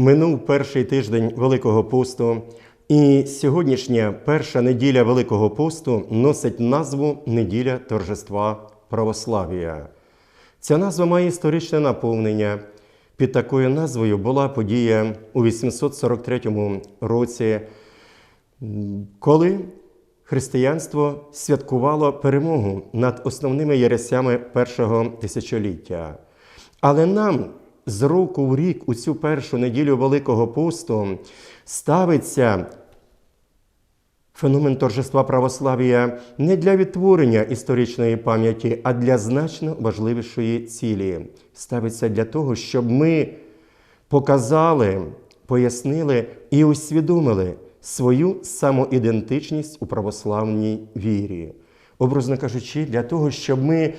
Минув перший тиждень Великого посту, і сьогоднішня перша неділя Великого посту носить назву Неділя торжества православ'я. Ця назва має історичне наповнення. Під такою назвою була подія у 843 році, коли християнство святкувало перемогу над основними єресями першого тисячоліття. Але нам з року в рік у цю першу неділю Великого посту ставиться феномен торжества православ'я не для відтворення історичної пам'яті, а для значно важливішої цілі. Ставиться для того, щоб ми показали, пояснили і усвідомили свою самоідентичність у православній вірі. Образно кажучи, для того, щоб ми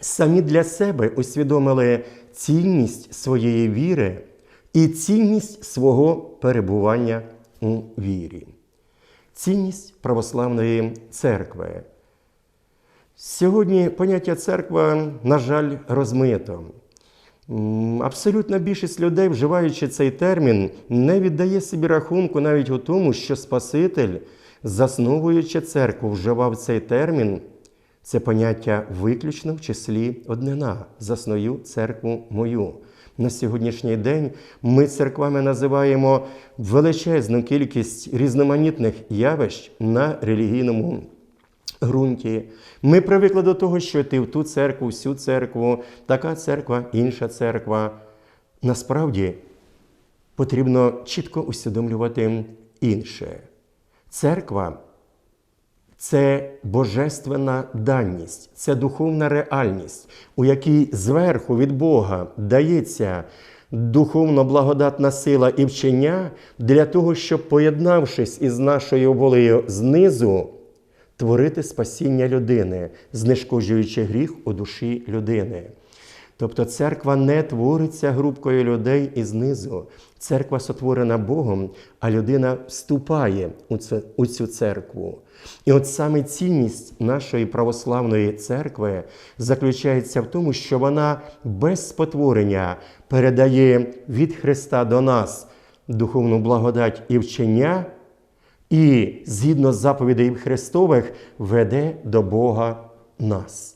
самі для себе усвідомили цінність своєї віри і цінність свого перебування у вірі, цінність православної церкви. Сьогодні поняття церква, на жаль, розмито. Абсолютна більшість людей, вживаючи цей термін, не віддає собі рахунку навіть у тому, що Спаситель, засновуючи церкву, вживав цей термін. Це поняття виключно в числі однина засную церкву мою. На сьогоднішній день ми церквами називаємо величезну кількість різноманітних явищ на релігійному ґрунті. Ми привикли до того, що ти в ту церкву, всю церкву, така церква, інша церква. Насправді потрібно чітко усвідомлювати інше. Церква це божественна даність, це духовна реальність, у якій зверху від Бога дається духовно благодатна сила і вчення для того, щоб, поєднавшись із нашою волею знизу, творити спасіння людини, знешкоджуючи гріх у душі людини. Тобто церква не твориться групкою людей і знизу. Церква сотворена Богом, а людина вступає у цю церкву. І от саме цінність нашої православної церкви заключається в тому, що вона без спотворення передає від Христа до нас духовну благодать і вчення, і згідно з заповідей Христових веде до Бога нас.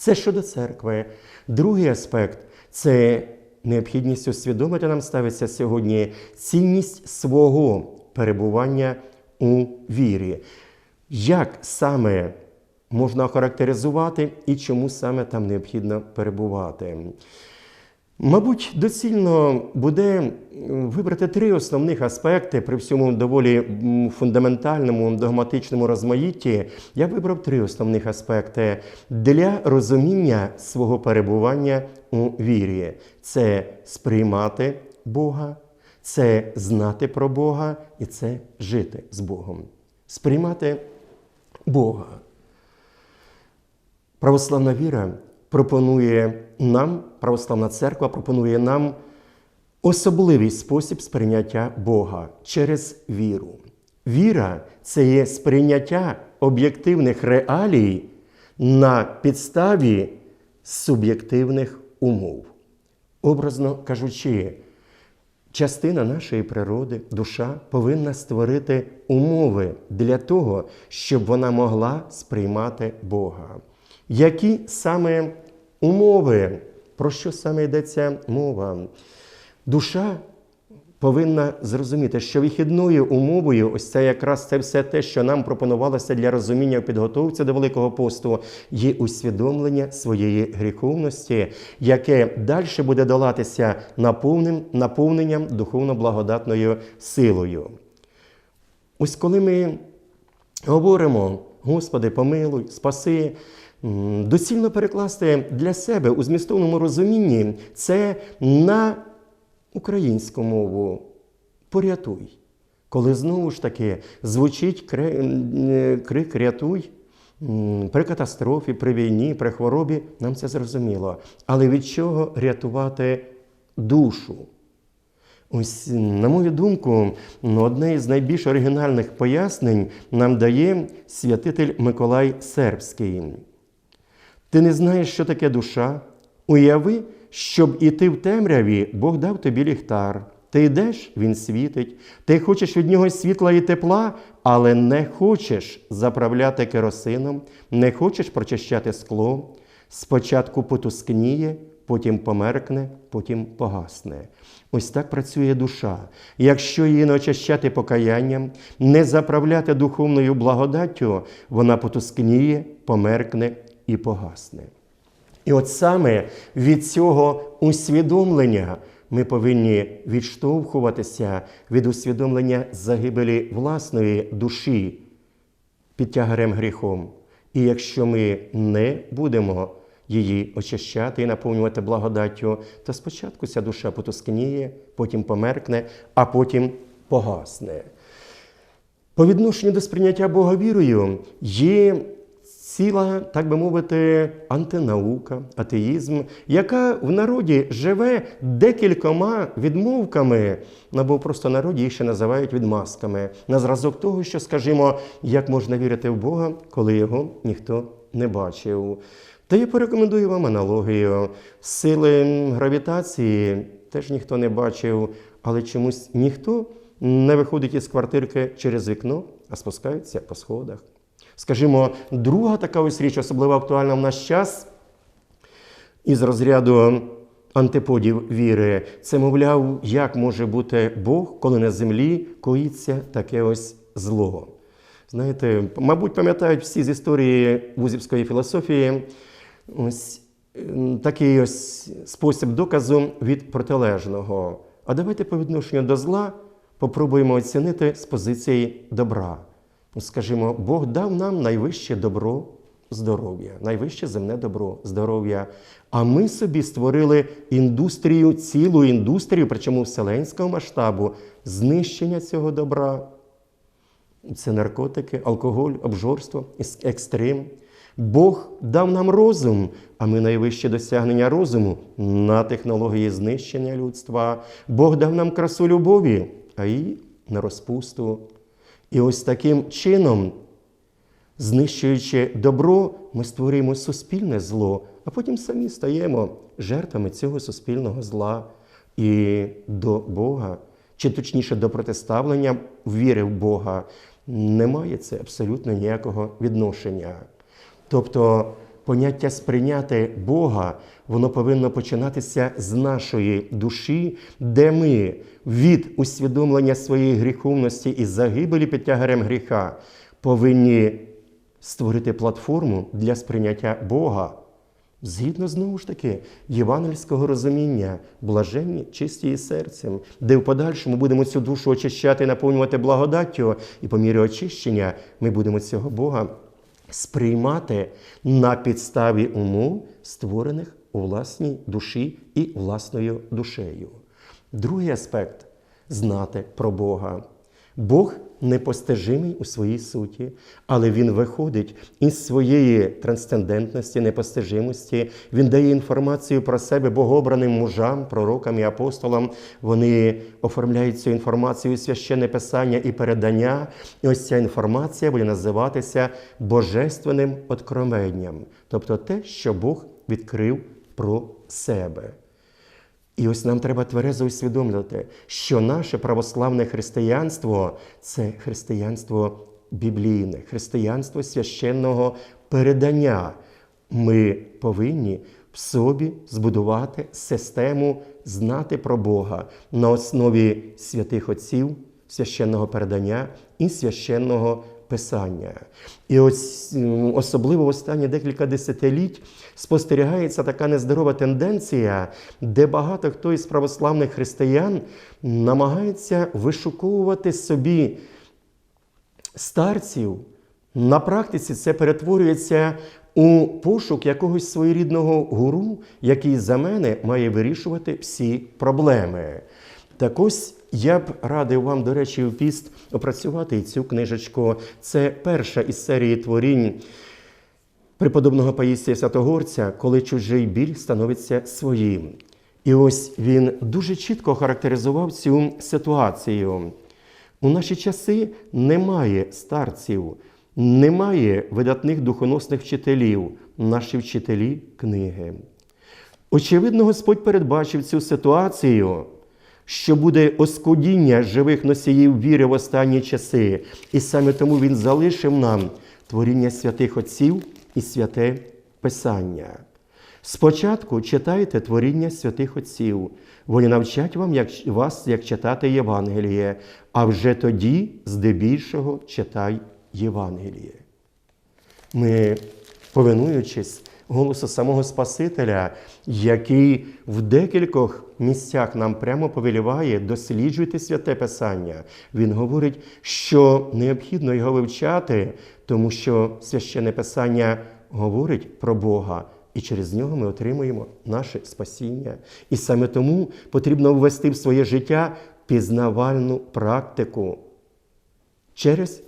Це щодо церкви. Другий аспект це необхідність усвідомити нам ставиться сьогодні цінність свого перебування у вірі. Як саме можна охарактеризувати і чому саме там необхідно перебувати? Мабуть, доцільно буде вибрати три основних аспекти при всьому доволі фундаментальному догматичному розмаїтті. Я вибрав три основних аспекти для розуміння свого перебування у вірі: це сприймати Бога, це знати про Бога і це жити з Богом. Сприймати Бога. Православна віра пропонує нам, православна церква пропонує нам особливий спосіб сприйняття Бога через віру. Віра це є сприйняття об'єктивних реалій на підставі суб'єктивних умов. Образно кажучи, частина нашої природи, душа, повинна створити умови для того, щоб вона могла сприймати Бога. Які саме умови, про що саме йдеться мова? Душа повинна зрозуміти, що вихідною умовою, ось це якраз це все те, що нам пропонувалося для розуміння в підготовці до Великого посту, є усвідомлення своєї гріховності, яке далі буде долатися наповненням, наповненням духовно-благодатною силою. Ось коли ми говоримо, Господи, помилуй, спаси, доцільно перекласти для себе у змістовному розумінні це на українську мову порятуй. Коли знову ж таки звучить е, крик рятуй при катастрофі, при війні, при хворобі, нам це зрозуміло. Але від чого рятувати душу? Ось, на мою думку, одне із найбільш оригінальних пояснень нам дає святитель Миколай Сербський. Ти не знаєш, що таке душа? Уяви, щоб іти в темряві, Бог дав тобі ліхтар. Ти йдеш, він світить. Ти хочеш від нього світла і тепла, але не хочеш заправляти керосином, не хочеш прочищати скло. Спочатку потускніє, потім померкне, потім погасне. Ось так працює душа. Якщо її не очищати покаянням, не заправляти духовною благодаттю, вона потускніє, померкне і погасне. І от саме від цього усвідомлення ми повинні відштовхуватися від усвідомлення загибелі власної душі під тягарем гріхом. І якщо ми не будемо її очищати і наповнювати благодаттю, то спочатку ця душа потускніє, потім померкне, а потім погасне. По відношенню до сприйняття Бога вірою є ціла, так би мовити, антинаука, атеїзм, яка в народі живе декількома відмовками, або просто народі їх ще називають відмазками, на зразок того, що, скажімо, як можна вірити в Бога, коли його ніхто не бачив. Та я порекомендую вам аналогію. Сили гравітації теж ніхто не бачив, але чомусь ніхто не виходить із квартирки через вікно, а спускається по сходах. Скажімо, друга така ось річ, особливо актуальна в наш час, із розряду антиподів віри, це, мовляв, як може бути Бог, коли на землі коїться таке ось зло. Знаєте, мабуть, пам'ятають всі з історії вузівської філософії ось такий ось спосіб доказу від протилежного. А давайте по відношенню до зла попробуємо оцінити з позиції добра. Скажімо, Бог дав нам найвище добро здоров'я, найвище земне добро здоров'я. А ми собі створили індустрію, цілу індустрію, причому вселенського масштабу, знищення цього добра. Це наркотики, алкоголь, обжорство, екстрим. Бог дав нам розум, а ми найвище досягнення розуму на технології знищення людства. Бог дав нам красу любові, а її на розпусту. І ось таким чином, знищуючи добро, ми створюємо суспільне зло, а потім самі стаємо жертвами цього суспільного зла. І до Бога, чи точніше до протиставлення віри в Бога, немає це абсолютно ніякого відношення. Тобто поняття сприйняти Бога, воно повинно починатися з нашої душі, де ми від усвідомлення своєї гріховності і загибелі під тягарем гріха повинні створити платформу для сприйняття Бога. Згідно знову ж таки євангельського розуміння, блаженні, чисті і серцем, де в подальшому будемо цю душу очищати наповнювати благодаттю, і по мірі очищення ми будемо цього Бога сприймати на підставі умов, створених у власній душі і власною душею. Другий аспект знати про Бога. Бог непостижимий у своїй суті, але Він виходить із своєї трансцендентності, непостижимості. Він дає інформацію про себе богообраним мужам, пророкам і апостолам. Вони оформляють цю інформацію священне писання і передання. І ось ця інформація буде називатися божественним откровенням, тобто те, що Бог відкрив про себе. І ось нам треба тверезо усвідомлювати, що наше православне християнство це християнство біблійне, християнство священного передання. Ми повинні в собі збудувати систему знати про Бога на основі святих отців, священного передання і священного писання. І ось особливо останні декілька десятиліть спостерігається така нездорова тенденція, де багато хто із православних християн намагається вишуковувати собі старців. На практиці це перетворюється у пошук якогось своєрідного гуру, який за мене має вирішувати всі проблеми. Так ось я б радив вам, до речі, в піст опрацювати цю книжечку. Це перша із серії творінь преподобного Паїсія Святогорця, коли чужий біль становиться своїм. І ось він дуже чітко характеризував цю ситуацію. У наші часи немає старців, немає видатних духоносних вчителів, наші вчителі книги. Очевидно, Господь передбачив цю ситуацію, що буде оскудіння живих носіїв віри в останні часи, і саме тому Він залишив нам творіння святих Отців і святе Писання. Спочатку читайте творіння святих Отців. Вони навчать вам, як, вас, як читати Євангеліє, а вже тоді, здебільшого, читай Євангеліє. Ми, повинуючись голосу самого Спасителя, який в декількох місцях нам прямо повеліває, досліджуйте святе Писання. Він говорить, що необхідно його вивчати, тому що священне Писання говорить про Бога. І через нього ми отримуємо наше спасіння. І саме тому потрібно ввести в своє життя пізнавальну практику через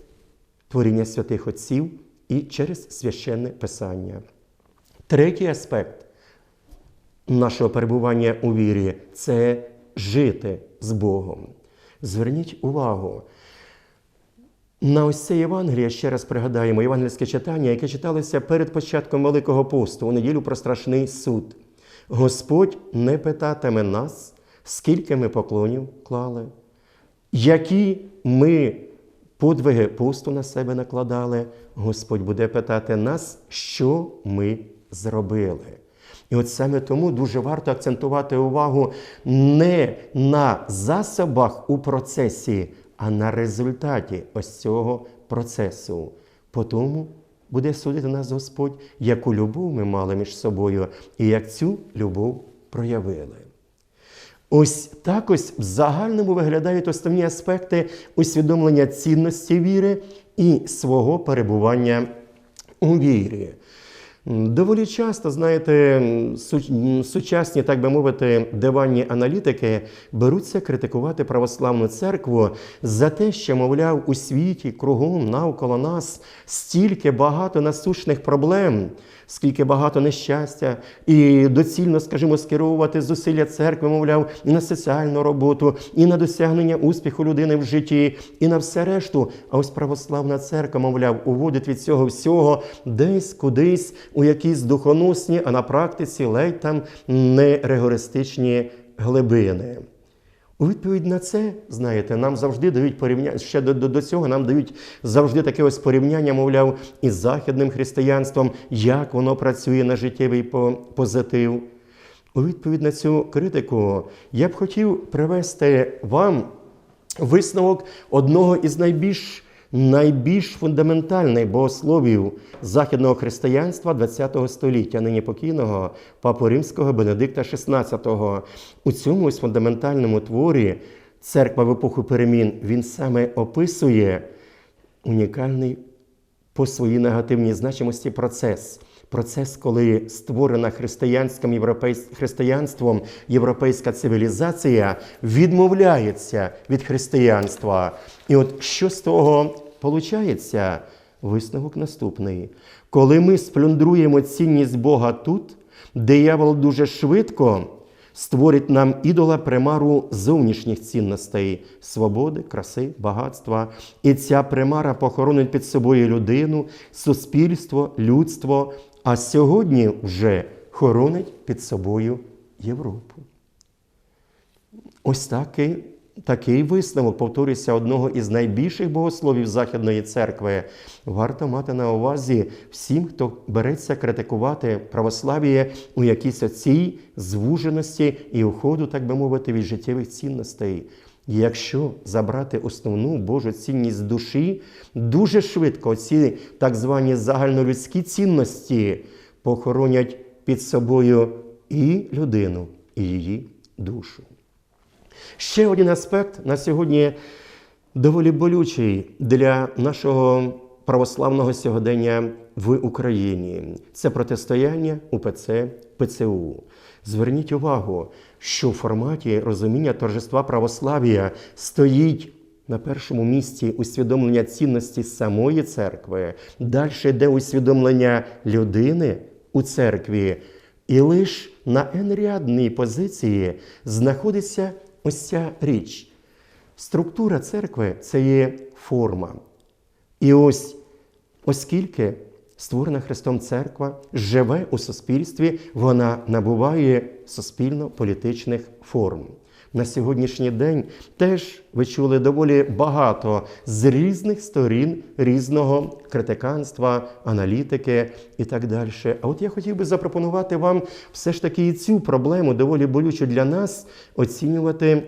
творіння святих Отців і через священне Писання. Третій аспект нашого перебування у вірі це жити з Богом. Зверніть увагу. На ось це Євангеліє ще раз пригадаємо євангельське читання, яке читалося перед початком Великого посту у неділю про страшний суд. Господь не питатиме нас, скільки ми поклонів клали, які ми подвиги посту на себе накладали. Господь буде питати нас, що ми зробили. І от саме тому дуже варто акцентувати увагу не на засобах у процесі, а на результаті ось цього процесу. По тому буде судити нас Господь, яку любов ми мали між собою і як цю любов проявили. Ось так ось в загальному виглядають основні аспекти усвідомлення цінності віри і свого перебування у вірі. Доволі часто, знаєте, сучасні, так би мовити, диванні аналітики беруться критикувати православну церкву за те, що, мовляв, у світі кругом навколо нас стільки багато насущних проблем, скільки багато нещастя, і доцільно, скажімо, скеровувати зусилля церкви, мовляв, і на соціальну роботу, і на досягнення успіху людини в житті, і на все решту. А ось православна церква, мовляв, уводить від цього всього десь кудись у якісь духоносні, а на практиці ледь там не ригористичні глибини. У відповідь на це, знаєте, нам завжди дають порівняння, ще до, до, до цього нам дають завжди таке ось порівняння, мовляв, із західним християнством, як воно працює на життєвий позитив. У відповідь на цю критику я б хотів привести вам висновок одного із найбільш найбільш фундаментальний богословів західного християнства ХХ століття, нині покійного папу римського Бенедикта XVI. У цьому ось фундаментальному творі церква в епоху перемін він саме описує унікальний по своїй негативній значимості процес. Процес, коли створена християнським європейсь... християнством європейська цивілізація відмовляється від християнства. І от що з того виходить? Висновок наступний. Коли ми сплюндруємо цінність Бога тут, диявол дуже швидко створить нам ідола примару зовнішніх цінностей свободи, краси, багатства. І ця примара похоронить під собою людину, суспільство, людство, а сьогодні вже хоронить під собою Європу. Ось такий, такий висновок, повторюся, одного із найбільших богословів Західної церкви. Варто мати на увазі всім, хто береться критикувати православ'я у якійсь оцій звуженості і уходу, так би мовити, від життєвих цінностей. Якщо забрати основну Божу цінність душі, дуже швидко ці так звані загальнолюдські цінності похоронять під собою і людину, і її душу. Ще один аспект на сьогодні доволі болючий для нашого православного сьогодення в Україні. Це протистояння УПЦ ПЦУ. Зверніть увагу, що в форматі розуміння торжества православ'я стоїть на першому місці усвідомлення цінності самої церкви, далі йде усвідомлення людини у церкві, і лише на енрядній позиції знаходиться ось ця річ. Структура церкви це є форма. І ось, оскільки створена Христом церква, живе у суспільстві, вона набуває суспільно-політичних форм. На сьогоднішній день теж ви чули доволі багато з різних сторін різного критиканства, аналітики і так далі. А от я хотів би запропонувати вам все ж таки і цю проблему доволі болючу для нас оцінювати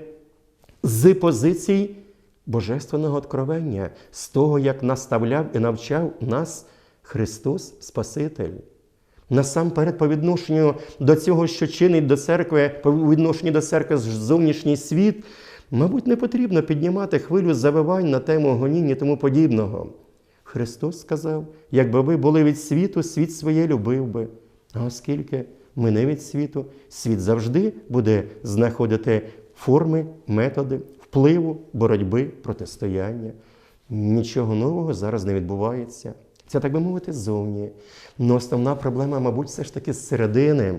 з позицій божественного откровення, з того, як наставляв і навчав нас Христос Спаситель. Насамперед, по відношенню до цього, що чинить до церкви, по відношенню до церкви зовнішній світ, мабуть, не потрібно піднімати хвилю завивань на тему гоніння і тому подібного. Христос сказав: якби ви були від світу, світ своє любив би. А оскільки ми не від світу, світ завжди буде знаходити форми, методи впливу, боротьби, протистояння. Нічого нового зараз не відбувається. Це, так би мовити, ззовні. Но основна проблема, мабуть, все ж таки зсередини.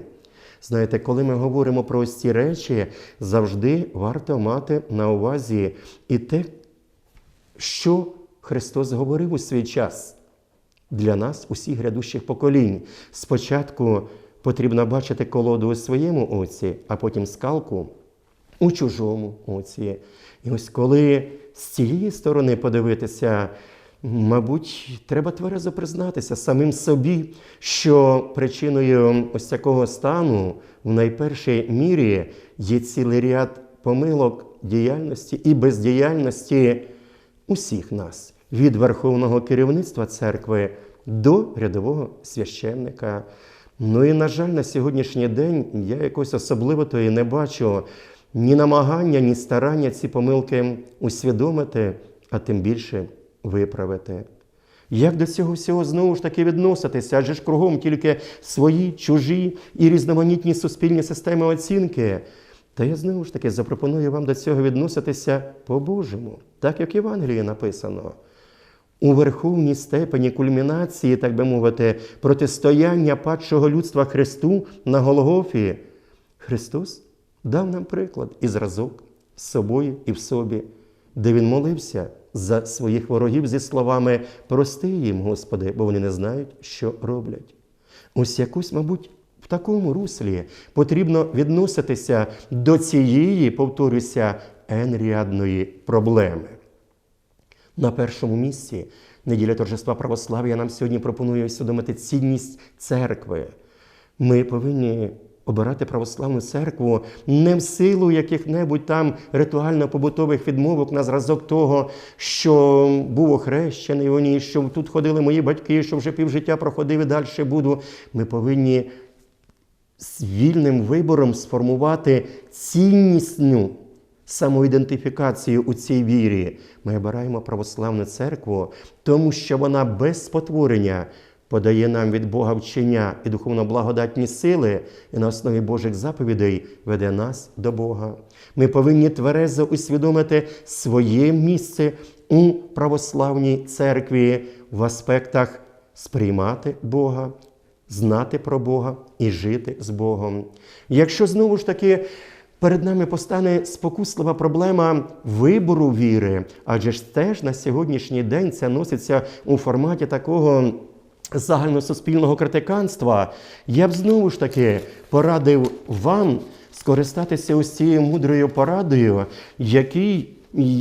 Знаєте, коли ми говоримо про ось ці речі, завжди варто мати на увазі і те, що Христос говорив у свій час для нас, усіх грядущих поколінь. Спочатку потрібно бачити колоду у своєму оці, а потім скалку у чужому оці. І ось коли з цієї сторони подивитися, мабуть, треба тверезо признатися самим собі, що причиною ось такого стану в найпершій мірі є цілий ряд помилок діяльності і бездіяльності усіх нас від верховного керівництва церкви до рядового священника. Ну і, на жаль, на сьогоднішній день я якось особливо то і не бачу ні намагання, ні старання ці помилки усвідомити, а тим більше виправити. Як до цього всього знову ж таки відноситися? Адже ж кругом тільки свої, чужі і різноманітні суспільні системи оцінки. Та я знову ж таки запропоную вам до цього відноситися по-божому, так як в Євангелії написано. У верховній степені кульмінації, так би мовити, протистояння падшого людства Христу на Голгофі, Христос дав нам приклад і зразок з собою і в собі, де Він молився за своїх ворогів зі словами Прости їм, Господи, бо вони не знають, що роблять. Ось якось, мабуть, в такому руслі потрібно відноситися до цієї, повторюся, енріадної проблеми. На першому місці неділя торжества православ'я нам сьогодні пропонує усвідомити цінність церкви. Ми повинні обирати православну церкву не в силу яких-небудь там ритуально-побутових відмовок на зразок того, що був охрещений у ній, що тут ходили мої батьки, що вже півжиття проходив і далі буду. Ми повинні з вільним вибором сформувати ціннісну самоідентифікацію у цій вірі. Ми обираємо православну церкву, тому що вона без спотворення подає нам від Бога вчення і духовно благодатні сили, і на основі Божих заповідей веде нас до Бога. Ми повинні тверезо усвідомити своє місце у православній церкві в аспектах сприймати Бога, знати про Бога і жити з Богом. Якщо знову ж таки перед нами постане спокуслива проблема вибору віри, адже ж теж на сьогоднішній день це носиться у форматі такого. Загальносуспільного критиканства, я б знову ж таки порадив вам скористатися ось цією мудрою порадою, який,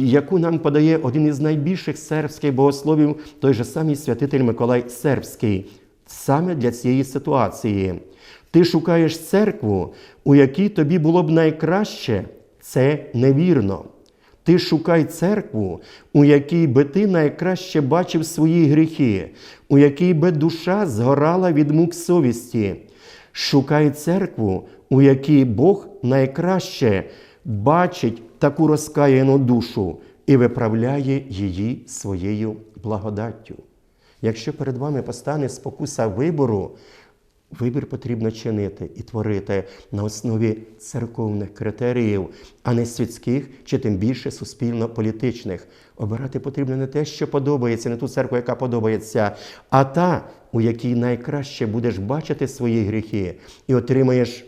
яку нам подає один із найбільших сербських богословів, той же самий святитель Миколай Сербський, саме для цієї ситуації. Ти шукаєш церкву, у якій тобі було б найкраще, це невірно. Ти шукай церкву, у якій би ти найкраще бачив свої гріхи, у якій би душа згорала від мук совісті. Шукай церкву, у якій Бог найкраще бачить таку розкаяну душу і виправляє її своєю благодаттю. Якщо перед вами постане спокуса вибору, Вибір потрібно чинити і творити на основі церковних критеріїв, а не світських чи тим більше суспільно-політичних. Обирати потрібно не те, що подобається, не ту церкву, яка подобається, а та, у якій найкраще будеш бачити свої гріхи і отримаєш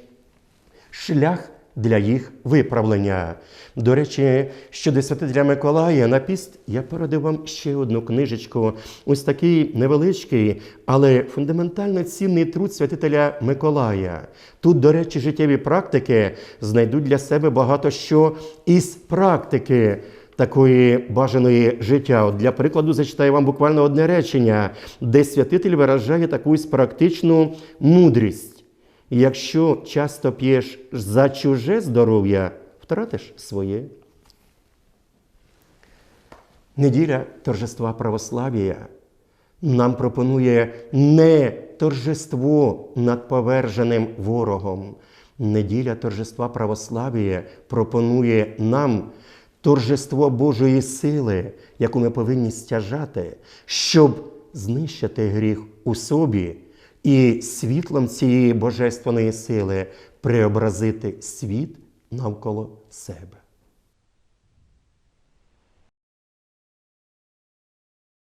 шлях для їх виправлення. До речі, щодо святителя Миколая на піст я порадив вам ще одну книжечку. Ось такий невеличкий, але фундаментально цінний труд святителя Миколая. Тут, до речі, життєві практики знайдуть для себе багато що із практики такої бажаної життя. От для прикладу, зачитаю вам буквально одне речення, де святитель виражає таку практичну мудрість. Якщо часто п'єш за чуже здоров'я, втратиш своє. Неділя торжества православ'я нам пропонує не торжество над поверженим ворогом. Неділя торжества православ'я пропонує нам торжество Божої сили, яку ми повинні стяжати, щоб знищити гріх у собі і світлом цієї божественної сили преобразити світ навколо себе.